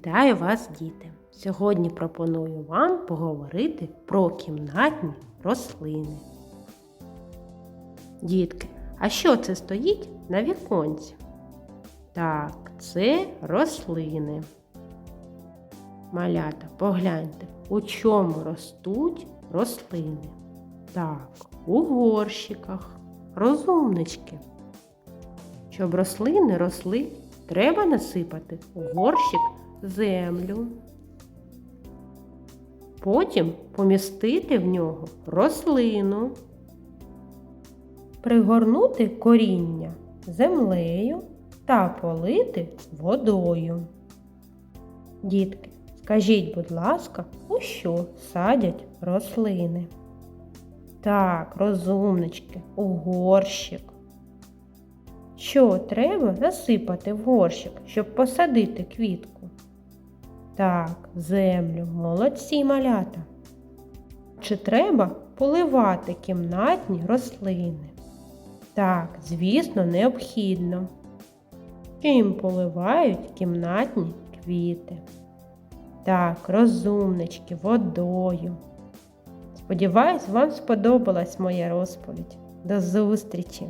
Вітаю вас, діти! Сьогодні пропоную вам поговорити про кімнатні рослини. Дітки, а що це стоїть на віконці? Так, це рослини. Малята, погляньте, у чому ростуть рослини. Так, у горщиках. Розумнички. Щоб рослини росли, треба насипати у горщик землю. Потім помістити в нього рослину, пригорнути коріння землею та полити водою. Дітки, скажіть, будь ласка, у що садять рослини? Так, розумнички, у горщик. Що треба насипати в горщик, щоб посадити квітку? Так, землю, молодці малята. Чи треба поливати кімнатні рослини? Так, звісно, необхідно. Чим поливають кімнатні квіти? Так, розумнички, водою. Сподіваюсь, вам сподобалась моя розповідь. До зустрічі!